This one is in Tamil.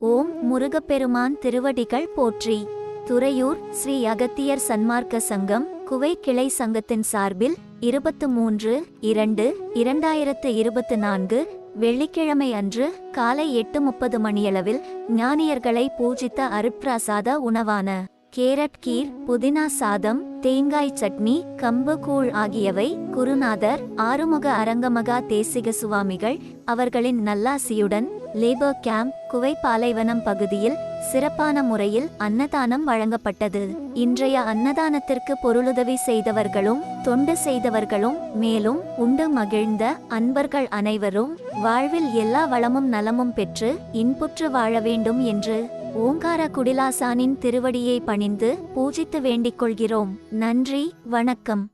ஓம் முருகப்பெருமான் திருவடிகள் போற்றி. துறையூர் ஸ்ரீ அகத்தியர் சன்மார்க்க சங்கம் குவை கிளை சங்கத்தின் சார்பில் இருபத்து மூன்று இரண்டு இரண்டாயிரத்து இருபத்து நான்கு வெள்ளிக்கிழமை அன்று காலை எட்டு முப்பது மணியளவில் ஞானியர்களை பூஜித்த அருட்பிரசாத உணவான கேரட் கீர் புதினா சாதம் தேங்காய் சட்னி கம்பு கூழ் ஆகியவை குருநாதர் ஆறுமுக அரங்கமகா தேசிக சுவாமிகள் அவர்களின் நல்லாசியுடன் லேபர் கேம்ப் குவை பாலைவனம் பகுதியில் சிறப்பான முறையில் அன்னதானம் வழங்கப்பட்டது. இன்றைய அன்னதானத்திற்கு பொருளுதவி செய்தவர்களும் தொண்டு செய்தவர்களும் மேலும் உண்டு மகிழ்ந்த அன்பர்கள் அனைவரும் வாழ்வில் எல்லா வளமும் நலமும் பெற்று இன்புற்று வாழ வேண்டும் என்று ஓங்கார குடிலாசானின் திருவடியை பணிந்து பூஜித்து வேண்டிக் கொள்கிறோம். நன்றி வணக்கம்.